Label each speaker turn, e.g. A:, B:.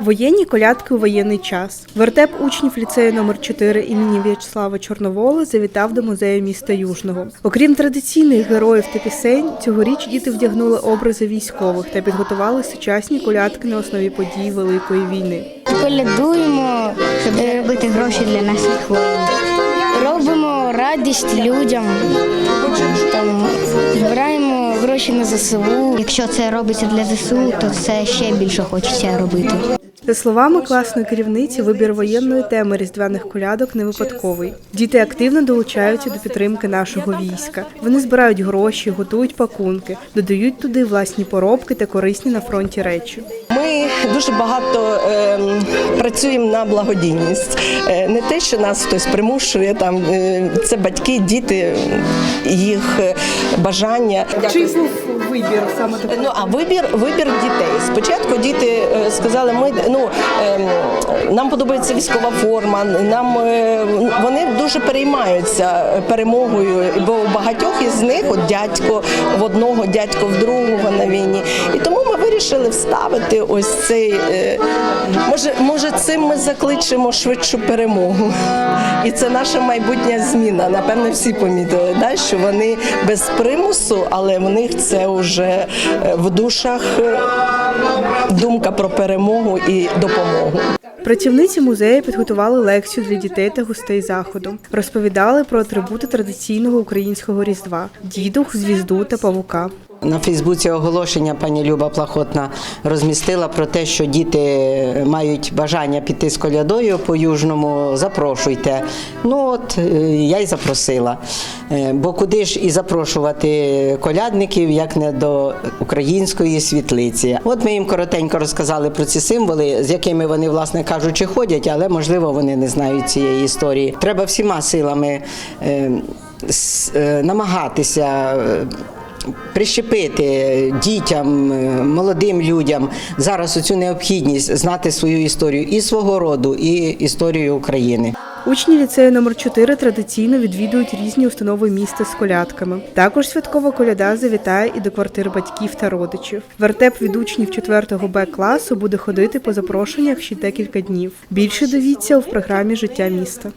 A: Воєнні колядки у воєнний час. Вертеп учнів ліцею номер 4 імені В'ячеслава Чорновола завітав до музею міста Южного. Окрім традиційних героїв та пісень, цьогоріч діти вдягнули образи військових та підготували сучасні колядки на основі подій Великої війни.
B: Колядуємо, щоб робити гроші для наших воїнів. Робимо радість людям, там, збираємо гроші на ЗСУ. Якщо це робиться для ЗСУ, то це ще більше хочеться робити.
A: За словами класної керівниці, вибір воєнної теми різдвяних колядок не випадковий. Діти активно долучаються до підтримки нашого війська. Вони збирають гроші, готують пакунки, додають туди власні поробки та корисні на фронті речі.
C: Ми дуже багато ем, працюємо на благодійність. Е, не те, що нас хтось примушує, там е, це батьки, діти, їх е, бажання.
A: Чий був вибір саме такий?
C: Ну а вибір вибір дітей. Спочатку діти е, сказали, ми ну ем, нам подобається військова форма. Нам е, вони дуже переймаються перемогою, бо у багатьох із них от дядько в одного, дядько в другого на війні. І тому ми вирішили вставити ось цей. е, Може, може, цим ми закличемо швидшу перемогу. І це наша майбутня зміна. Напевне, всі помітили, да? що вони без примусу, але в них це вже е, в душах думка про перемогу і допомогу.
A: Працівниці музею підготували лекцію для дітей та гостей заходу. Розповідали про атрибути традиційного українського різдва: дідух, звізду та павука.
D: На Фейсбуці оголошення пані Люба Плахотна розмістила про те, що діти мають бажання піти з колядою по южному. Запрошуйте. Ну от е, я й запросила. Е, Бо куди ж і запрошувати колядників, як не до української світлиці. От ми їм коротенько розказали про ці символи, з якими вони, власне кажучи, ходять, але можливо вони не знають цієї історії. Треба всіма силами е, е, намагатися. е, прищепити дітям, молодим людям зараз оцю необхідність знати свою історію і свого роду, і історію України.
A: Учні ліцею номер 4 традиційно відвідують різні установи міста з колядками. Також святкова коляда завітає і до квартир батьків та родичів. Вертеп від учнів 4 Б класу буде ходити по запрошеннях ще декілька днів. Більше дивіться в програмі Життя міста.